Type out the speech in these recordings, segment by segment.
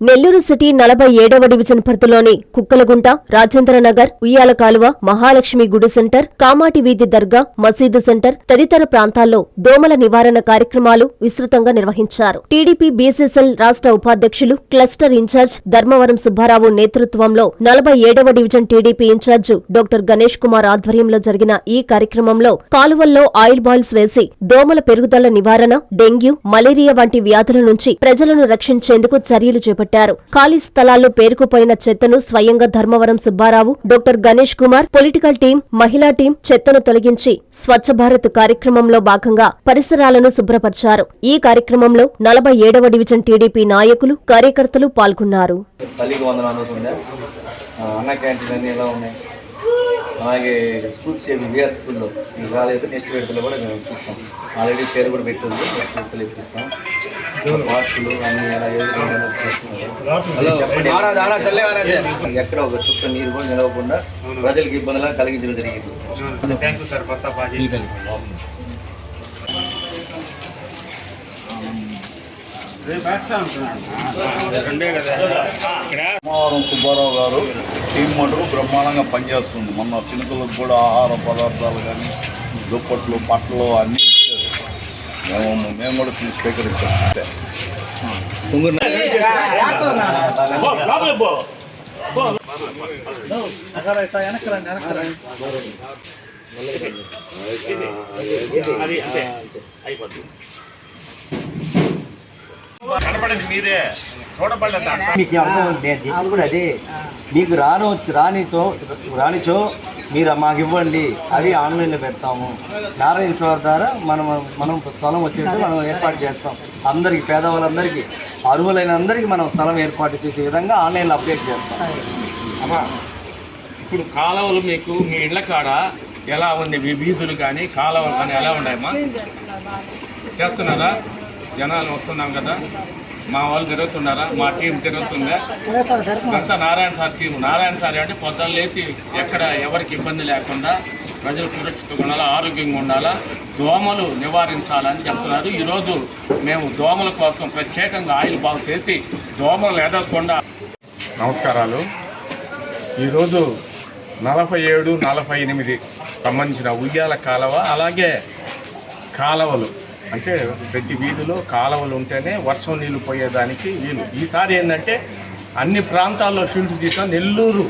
Nellore city నలభై ఏడవ division పరిధిలోని కుక్కలగుంట రాజేంద్ర నగర్ ఉయ్యాల కాలువ మహాలక్ష్మి గుడి సెంటర్ కామాటి వీధి దర్గా మసీదు సెంటర్ తదితర ప్రాంతాల్లో దోమల నివారణ కార్యక్రమాలు విస్తృతంగా నిర్వహించారు. టీడీపీ బీసీసీఎల్ రాష్ట్ర ఉపాధ్యక్షులు క్లస్టర్ ఇన్ఛార్జ్ ధర్మవరం సుబ్బారావు నేతృత్వంలో నలభై ఏడవ division TDP incharge doctor Ganesh Kumar ఆధ్వర్యంలో జరిగిన ఈ కార్యక్రమంలో కాలువల్లో ఆయిల్ బాయిల్స్ వేసి దోమల పెరుగుదల నివారణ డెంగ్యూ మలేరియా వంటి వ్యాధుల నుంచి ప్రజలను రక్షించేందుకు చర్యలు చేపట్టారు. ఖాళీ స్థలాల్లో పేరుకుపోయిన చెత్తను స్వయంగా Dharmavaram Subbarao doctor Ganesh Kumar political team మహిళా టీం చెత్తను తొలగించి స్వచ్ఛ భారత్ కార్యక్రమంలో భాగంగా పరిసరాలను శుభ్రపరిచారు. ఈ కార్యక్రమంలో నలభై ఏడవ డివిజన్ టీడీపీ నాయకులు కార్యకర్తలు పాల్గొన్నారు. అలాగే స్కూల్స్ ఏమి విఆర్ స్కూల్లో. మీకు రాలేదు నెక్స్ట్ విడతలో కూడా మేము ఇప్పిస్తాం. ఆల్రెడీ పేరు కూడా పెట్టింది. నెక్స్ట్ విడతలు ఇప్పిస్తాం. పార్కులు అన్ని ఎలా చేస్తున్నారు? ఎక్కడ ఒక చుక్క నీరు కూడా నిలవకుండా ప్రజలకు ఇబ్బందులను కలిగించడం జరిగింది. థ్యాంక్ యూ సార్ కొత్త సుబ్బారావు గారు మటుకు బ్రహ్మాండంగా పనిచేస్తుంది. మొన్న చినుకులకు కూడా ఆహార పదార్థాలు కానీ దుప్పట్లు పట్లు అన్నీ ఇచ్చారు మేము మేము కూడా తీసి స్వీకరించాం. అంతే. అది అంతే అయిపోతుంది మీరే. మీకు నేను కూడా అదే. మీకు రానవచ్చు రానితో రానిచో మీరు మాకు ఇవ్వండి. అవి ఆన్లైన్లో పెడతాము. నారాయణ స్వామి ద్వారా మనం మనం స్థలం వచ్చేట్టు మనం ఏర్పాటు చేస్తాం. అందరికి పేదవాళ్ళందరికీ అర్హులైన అందరికీ మనం స్థలం ఏర్పాటు చేసే విధంగా ఆన్లైన్లో అప్డేట్ చేస్తాం. అమ్మా ఇప్పుడు కాలువలు మీకు మీ ఇళ్ళ కాడ ఎలా ఉంది? మీ వీధులు కానీ కాలువలు కానీ ఎలా ఉన్నాయమ్మా? చేస్తున్నారా? జనాలు వస్తున్నాం కదా. మా వాళ్ళు తిరుగుతున్నారా? మా టీం తిరుగుతుందా? అంతా Narayana sir team Narayana sir అంటే పొద్దున్న లేచి ఎక్కడ ఎవరికి ఇబ్బంది లేకుండా ప్రజలు సురక్షితంగా ఉండాలా ఆరోగ్యంగా ఉండాలా దోమలు నివారించాలని చెప్తున్నారు. ఈరోజు మేము దోమల కోసం ప్రత్యేకంగా ఆయిల్ బాగు చేసి దోమలు ఎదగకుండా నమస్కారాలు. ఈరోజు నలభై ఏడు నలభై ఎనిమిది సంబంధించిన ఉయ్యాల కాలువ అలాగే కాలువలు. అంటే ప్రతి వీధిలో కాలువలు ఉంటేనే వర్షం నీళ్ళు పోయేదానికి వీలు. ఈసారి ఏంటంటే అన్ని ప్రాంతాల్లో షిల్ట్ తీసిన నెల్లూరు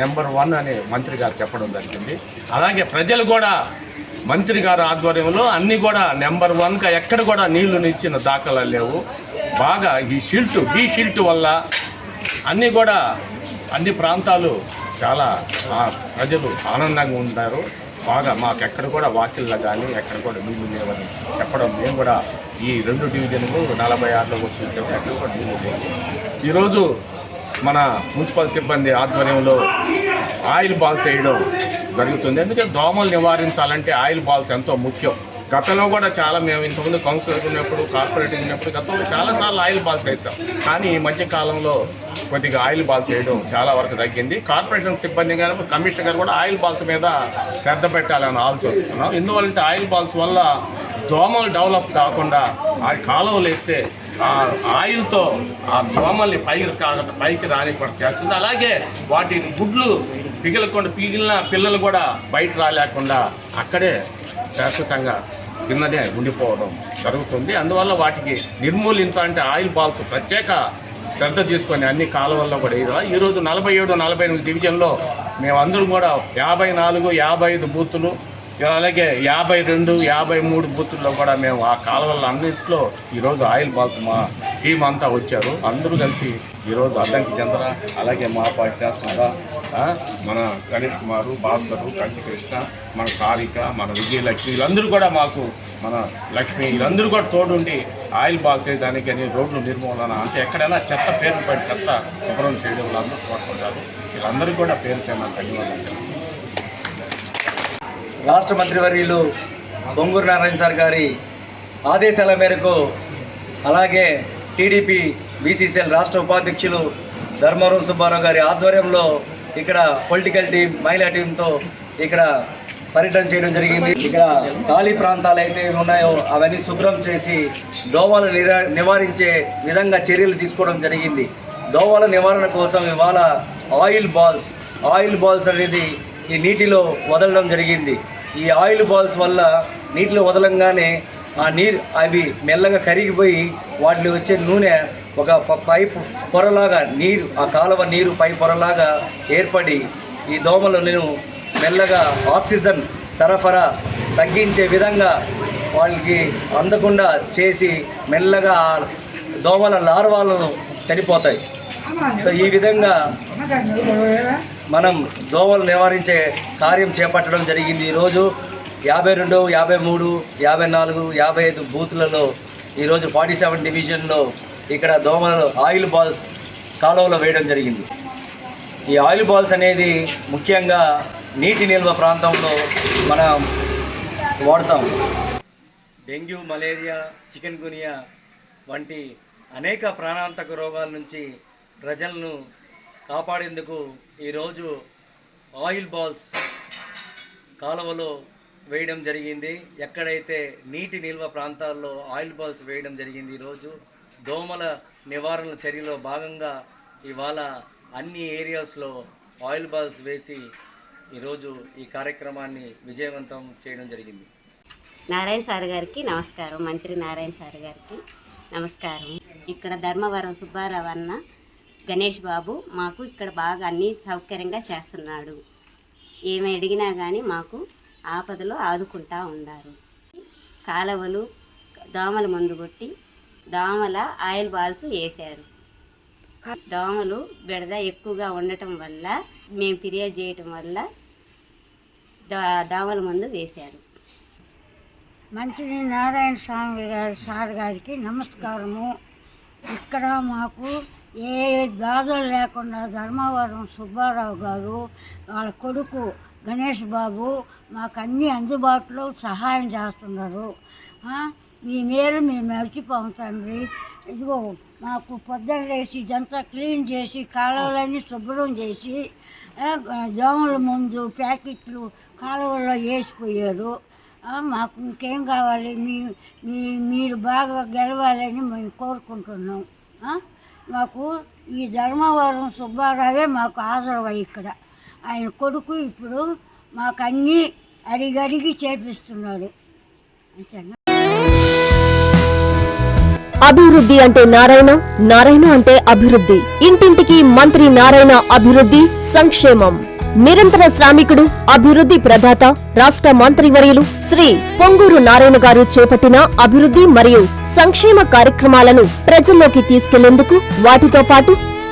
నెంబర్ వన్ అనే మంత్రి గారు చెప్పడం జరిగింది. అలాగే ప్రజలు కూడా మంత్రి గారు ఆధ్వర్యంలో అన్నీ కూడా నెంబర్ వన్గా ఎక్కడ కూడా నీళ్ళు నిచ్చిన దాఖలా లేవు. బాగా ఈ షిల్ట్ ఈ షిల్ట్ వల్ల అన్నీ కూడా అన్ని ప్రాంతాలు చాలా ప్రజలు ఆనందంగా ఉంటారు బాగా మాకు ఎక్కడ కూడా వాకిల్లో కానీ ఎక్కడ కూడా నీళ్ళు లేవని చెప్పడం. మేము కూడా ఈ రెండు డివిజన్లు నలభై ఆరులో వచ్చి ఎక్కడ కూడా నీళ్ళు లేవు. ఈరోజు మన మున్సిపల్ సిబ్బంది ఆధ్వర్యంలో ఆయిల్ బాల్స్ వేయడం జరుగుతుంది. ఎందుకంటే దోమలు నివారించాలంటే ఆయిల్ బాల్స్ ఎంతో ముఖ్యం. గతంలో కూడా చాలా మేము ఇంతకుముందు కౌన్సిలర్ ఉన్నప్పుడు కార్పొరేటర్ ఉన్నప్పుడు గతంలో చాలాసార్లు ఆయిల్ బాల్స్ వేసాం కానీ ఈ మధ్య కాలంలో కొద్దిగా ఆయిల్ బాల్స్ వేయడం చాలా వరకు తగ్గింది. కార్పొరేషన్ సిబ్బంది గారు కమిషనర్ కూడా ఆయిల్ బాల్స్ మీద శ్రద్ధ పెట్టాలని ఆలోచిస్తున్నాం. ఎందువల్లంటే ఆయిల్ బాల్స్ వల్ల దోమలు డెవలప్ కాకుండా ఆ కాలువలు వేస్తే ఆ ఆయిల్తో ఆ దోమల్ని పైకి కాకుండా పైకి రానికుండా చేస్తుంది. అలాగే వాటి గుడ్లు పిగలకుండా పిగిలిన పిల్లలు కూడా బయట రాలేకుండా అక్కడే శాశ్వతంగా కిందనే ఉండిపోవడం జరుగుతుంది. అందువల్ల వాటికి నిర్మూలించ అంటే ఆయిల్ బాల్స్ ప్రత్యేక శ్రద్ధ తీసుకొని అన్ని కాలువల్లో కూడా ఇది ఈరోజు నలభై ఏడు నలభై ఎనిమిది డివిజన్లో మేమందరం కూడా యాభై నాలుగు యాభై ఐదు బూతులు అలాగే యాభై రెండు యాభై మూడు బూతుల్లో కూడా మేము ఆ కాలువల్లో అన్నింటిలో ఈరోజు ఆయిల్ బాల్స్ మా టీం అంతా వచ్చారు. అందరూ కలిసి ఈరోజు అద్దంకి చంద్ర? అలాగే మా పార్టీ మన గణేష్ కుమారు భాస్కరు కంచి కృష్ణ మన కారిక మన విజయలక్ష్మి వీళ్ళందరూ కూడా మాకు మన లక్ష్మి వీళ్ళందరూ కూడా తోడుండి ఆయిల్ బాక్స్ వేయడానికి అని రోడ్లు నిర్మూలన అంటే ఎక్కడైనా చెత్త పేరు పడి చెత్త శుభ్రం చేయడం వాళ్ళందరూ తోడుకుంటారు వీళ్ళందరూ కూడా పేరు చేయడం ధన్యవాదాలు రాష్ట్ర మంత్రివర్యులు బొంగూరు నారాయణ సార్ గారి ఆదేశాల మేరకు అలాగే టీడీపీ బీసీసీఎల్ రాష్ట్ర ఉపాధ్యక్షులు ధర్మవరం సుబ్బారావు గారి ఆధ్వర్యంలో ఇక్కడ పొలిటికల్ టీం మహిళా టీంతో ఇక్కడ పర్యటన చేయడం జరిగింది. ఇక్కడ ఖాళీ ప్రాంతాలు అయితే ఉన్నాయో అవన్నీ శుభ్రం చేసి దోమలు నిరా- నివారించే విధంగా చర్యలు తీసుకోవడం జరిగింది. దోమల నివారణ కోసం ఇవాళ ఆయిల్ బాల్స్ ఆయిల్ బాల్స్ అనేది ఈ నీటిలో వదలడం జరిగింది. ఈ ఆయిల్ బాల్స్ వల్ల నీటిలో వదలంగానే ఆ నీరు అవి మెల్లగా కరిగిపోయి వాటిలో వచ్చే నూనె ఒక పైపు పొరలాగా నీరు ఆ కాలువ నీరు పై పొరలాగా ఏర్పడి ఈ దోమలను మెల్లగా ఆక్సిజన్ సరఫరా తగ్గించే విధంగా వాళ్ళకి అందకుండా చేసి మెల్లగా దోమల లార్వాలను చనిపోతాయి. సో ఈ విధంగా మనం దోమలు నివారించే కార్యం చేపట్టడం జరిగింది. ఈరోజు యాభై రెండు యాభై మూడు యాభై నాలుగు యాభై ఐదు బూత్లలో ఈరోజు ఫార్టీ సెవెన్ డివిజన్లో ఇక్కడ దోమలు ఆయిల్ బాల్స్ కాలువలో వేయడం జరిగింది. ఈ ఆయిల్ బాల్స్ అనేది ముఖ్యంగా నీటి నిల్వ ప్రాంతంలో మనం వాడతాం. డెంగ్యూ మలేరియా చికెన్ గునియా వంటి అనేక ప్రాణాంతక రోగాల నుంచి ప్రజలను కాపాడేందుకు ఈరోజు ఆయిల్ బాల్స్ కాలువలో వేయడం జరిగింది. ఎక్కడైతే నీటి నిల్వ ప్రాంతాల్లో ఆయిల్ బాల్స్ వేయడం జరిగింది ఈరోజు దోమల నివారణ చర్యలో భాగంగా ఇవాళ అన్ని ఏరియాస్లో ఆయిల్ బాల్స్ వేసి ఈరోజు ఈ కార్యక్రమాన్ని విజయవంతం చేయడం జరిగింది. నారాయణ సార్ గారికి నమస్కారం. మంత్రి నారాయణ సార్ గారికి నమస్కారం. ఇక్కడ ధర్మవరం సుబ్బారావు అన్న గణేష్ బాబు మాకు ఇక్కడ బాగా అన్ని సౌకర్యంగా చేస్తున్నాడు. ఏమి అడిగినా కానీ మాకు ఆపదలో ఆదుకుంటా ఉన్నారు కాలవలు దోమల మందు కొట్టి దోమల ఆయిల్ బాల్స్ వేశారు. దోమలు బెడద ఎక్కువగా ఉండటం వల్ల మేము ఫిర్యాదు చేయటం వల్ల దోమల మందు వేశారు. మంత్రి నారాయణ స్వామి గారి సార్ గారికి నమస్కారము. ఇక్కడ మాకు ఏ బాధలు లేకుండా ధర్మవరం సుబ్బారావు గారు వాళ్ళ కొడుకు గణేష్ బాబు మాకు అన్ని అందుబాటులో సహాయం చేస్తున్నారు. మీ మేలు మేము మర్చిపోం తండ్రి. ఇదిగో మాకు పొద్దున్న లేచి ఇదంతా క్లీన్ చేసి కాలువలన్నీ శుభ్రం చేసి దోమల ముందు ప్యాకెట్లు కాలువల్లో వేసిపోయారు. మాకు ఇంకేం కావాలి? మీ మీ మీరు బాగా గెలవాలని మేము కోరుకుంటున్నాం. మాకు ఈ ధర్మవరం సుబ్బారావే మాకు ఆదరవ ఇక్కడ. ఆయన కొడుకు ఇప్పుడు మాకు అన్నీ అడిగడిగి చేపిస్తున్నాడు. అంతేనా? అభివృద్ధి అంటే నారాయణ నారాయణ అంటే అభివృద్ధి. ఇంటింటికి మంత్రి నారాయణ అభివృద్ధి సంక్షేమం. నిరంతర శ్రామికుడు అభివృద్ధి ప్రదాత రాష్ట్ర మంత్రివర్యులు శ్రీ పొంగూరు నారాయణ గారు చేపట్టిన అభివృద్ధి మరియు సంక్షేమ కార్యక్రమాలను ప్రజల్లోకి తీసుకెళ్ళేందుకు వాటితో పాటు